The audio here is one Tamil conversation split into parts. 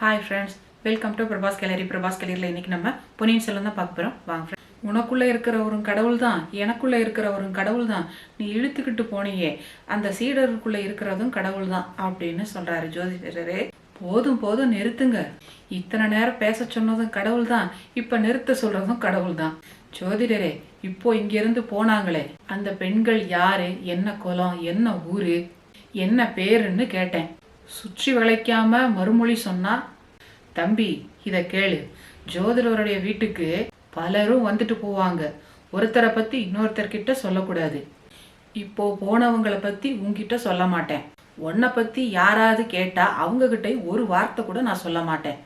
Hi friends welcome to Prabhas gallery Prabhas கேலரியில் இன்னைக்கு நம்ம பொன்னியின் செல்வம் தான் பார்க்க போகிறோம் வாங்க friends. உனக்குள்ள இருக்கிறவரும் கடவுள் தான் எனக்குள்ள இருக்கிறவரும் கடவுள் தான் நீ இழுத்துக்கிட்டு போனியே அந்த சீடருக்குள்ளே இருக்கிறதும் கடவுள் தான் அப்படின்னு சொல்றாரு ஜோதிடரே. போதும் போதும் நிறுத்துங்க. இத்தனை நேரம் பேச சொன்னதும் கடவுள் தான் இப்ப நிறுத்த சொல்றதும் கடவுள் தான் ஜோதிடரே இப்போ இங்கிருந்து போனாங்களே அந்த பெண்கள் யாரு என்ன குலம் என்ன ஊரு என்ன பேருன்னு கேட்டேன். சுற்றி வளைக்காம மறுமொழி சொன்னார் தம்பி இதை கேளு. ஜோதிடருடைய வீட்டுக்கு பலரும் வந்துட்டு போவாங்க. ஒருத்தரை பத்தி இன்னொருத்தர்கிட்ட சொல்லக்கூடாது. இப்போ போனவங்களை பத்தி உங்ககிட்ட சொல்ல மாட்டேன். உன்னை பத்தி யாராவது கேட்டா அவங்க கிட்ட ஒரு வார்த்தை கூட நான் சொல்ல மாட்டேன்.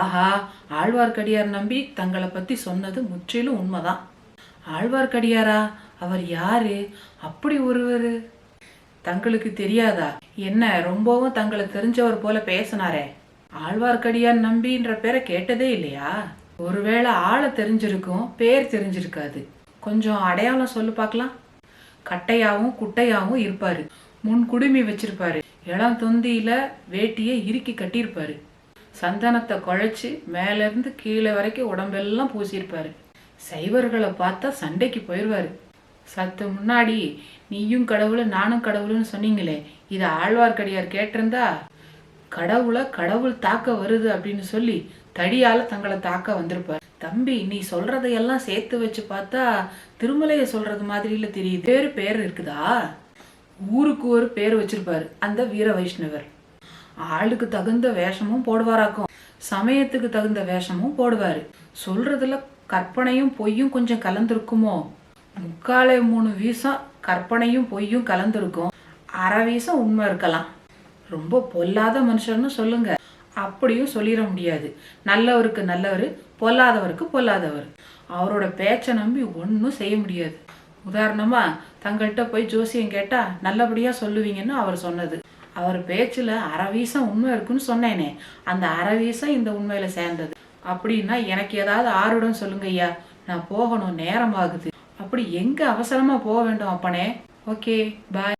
ஆஹா ஆழ்வார்க்கடியார் நம்பி தங்களை பத்தி சொன்னது முற்றிலும் உண்மைதான். ஆழ்வார்க்கடியாரா? அவர் யாரு? அப்படி ஒருவர். தங்களுக்கு தெரியாதா? என்ன ரொம்பவும் தங்களை தெரிஞ்சவர் போல பேசினாரே. ஆழ்வார்க்கடியான் நம்பின்ற பேரை கேட்டதே இல்லையா? ஒருவேளை ஆளை தெரிஞ்சிருக்கும் பேர் தெரிஞ்சிருக்காது. கொஞ்சம் அடையாளம் சொல்லு பார்க்கலாம். கட்டையாவும் குட்டையாவும் இருப்பாரு. முன் குடுமி வச்சிருப்பாரு. இளம் தொந்தியில வேட்டியை இறுக்கி கட்டியிருப்பாரு. சந்தனத்தை குழைச்சு மேல இருந்து கீழே வரைக்கும் உடம்பெல்லாம் பூசியிருப்பாரு. சைவர்களை பார்த்தா சண்டைக்கு போயிடுவாரு சத்து முன்னாடி நீயும் கடவுள் நானும் கடவுள்னு சொன்னீங்களே இதை ஆழ்வார்க்கடியார் கேட்டிருந்தா கடவுளை கடவுள் தாக்க வருது அப்படின்னு சொல்லி தடியால தங்களை தாக்க வந்திருப்பார். தம்பி நீ சொல்றதையெல்லாம் சேர்த்து வச்சு பார்த்தா திருமலையை சொல்றது மாதிரில தெரியுது. பேர் பேர் இருக்குதா? ஊருக்கு ஒரு பேர் வச்சிருப்பாரு அந்த வீர வைஷ்ணவர். ஆளுக்கு தகுந்த வேஷமும் போடுவாராக்கும். சமயத்துக்கு தகுந்த வேஷமும் போடுவாரு. சொல்றதுல கற்பனையும் பொய்யும் கொஞ்சம் கலந்துருக்குமோ? முக்காலே மூணு வீசம் கற்பனையும் பொய்யும் கலந்துருக்கும். அரை வீசம் உண்மை இருக்கலாம். ரொம்ப பொல்லாத மனுஷன்னு சொல்லுங்க. அப்படியும் சொல்லிட முடியாது. நல்லவருக்கு நல்லவர் பொல்லாதவருக்கு பொல்லாதவர். அவரோட பேச்சை நம்பி ஒன்றும் செய்ய முடியாது. உதாரணமா தங்கள்கிட்ட போய் ஜோசியம் கேட்டா நல்லபடியா சொல்லுவீங்கன்னு அவர் சொன்னது. அவர் பேச்சுல அரை உண்மை இருக்குன்னு சொன்னேனே. அந்த அரைவீசம் இந்த உண்மையில சேர்ந்தது. அப்படின்னா எனக்கு ஏதாவது ஆர்வம் சொல்லுங்க ஐயா. நான் போகணும் நேரம் ஆகுது. அப்படி எங்க அவசரமா போக வேண்டும் அப்பனே. Okay bye